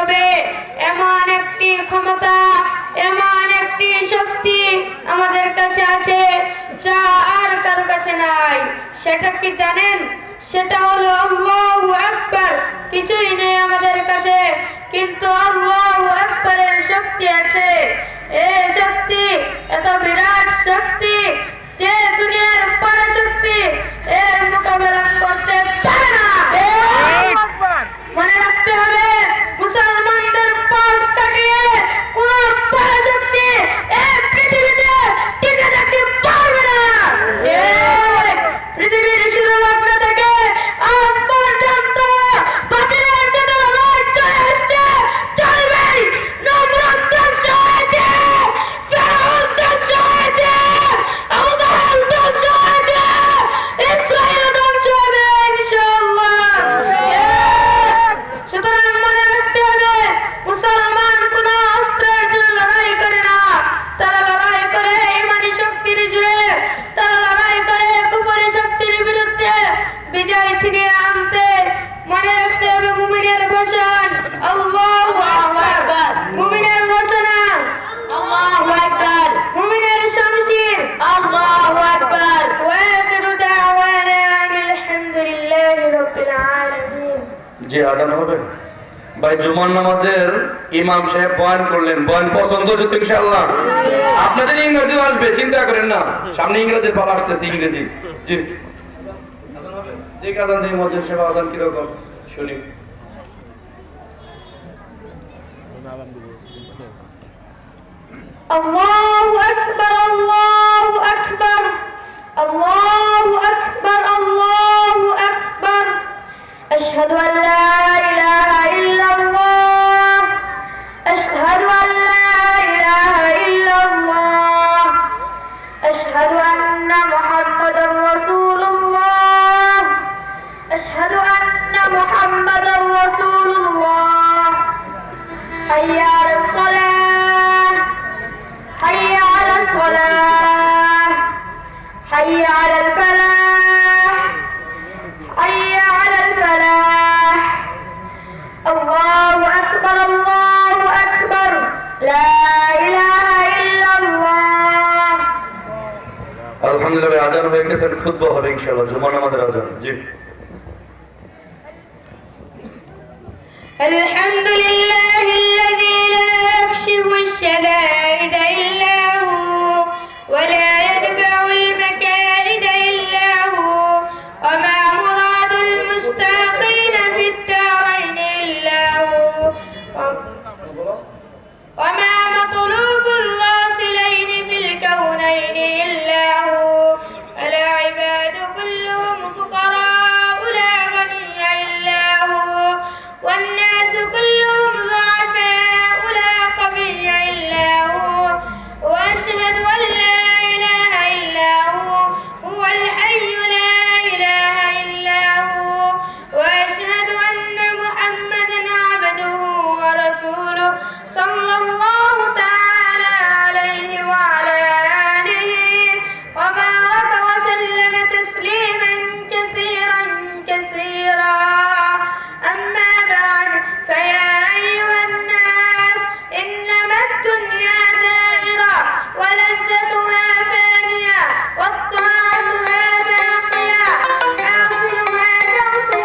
হবে। এমন একটি ক্ষমতা, এমন একটি শক্তি আমাদের কাছে আছে, যা আর কারও কাছে নাই। সেটা কি জানেন? সেটা হলো আল্লাহু আকবার। কিছুই নেই আমাদের কাছে, কিন্তু আল্লাহু আকবারের শক্তি আছে। এই শক্তি, এত বিরাট শক্তি আনতে মনে রাখতে হবে মুমিনের ভাষণ আল্লাহু আকবার। মুমিনের রচনা। আল্লাহু আকবার। মুমিনের শামশির আল্লাহু আকবার। ওয়া দাওয়ানা আলহামদুলিল্লাহি রাব্বিল আলামিন। যে আজান হবে ভাই জুমার নামাজের ইমাম সাহেব বয়ান করলেন বয়ান পছন্দ হচ্ছে তো ইনশাআল্লাহ। আপনাদের ইংরেজি আসবে চিন্তা করেন না। সামনে ইংরেজির পালা আসতেছে ইংরেজি। জি। আজান হবে? দেখ আজান দেই মসজিদ সেবা আজান কিরকম শুনি الله أكبر الله أكبر الله أكبر الله أكبر أشهد أن لا إله إلا الله أشهد أن لا إله إلا الله أشهد أن محمدا আলহামদুলিল্লাহ ভাই আজান হয়ে গেছে খুতবা হবে ইনশাআল্লাহ জুমার নামাজের আজান জি الحمد لله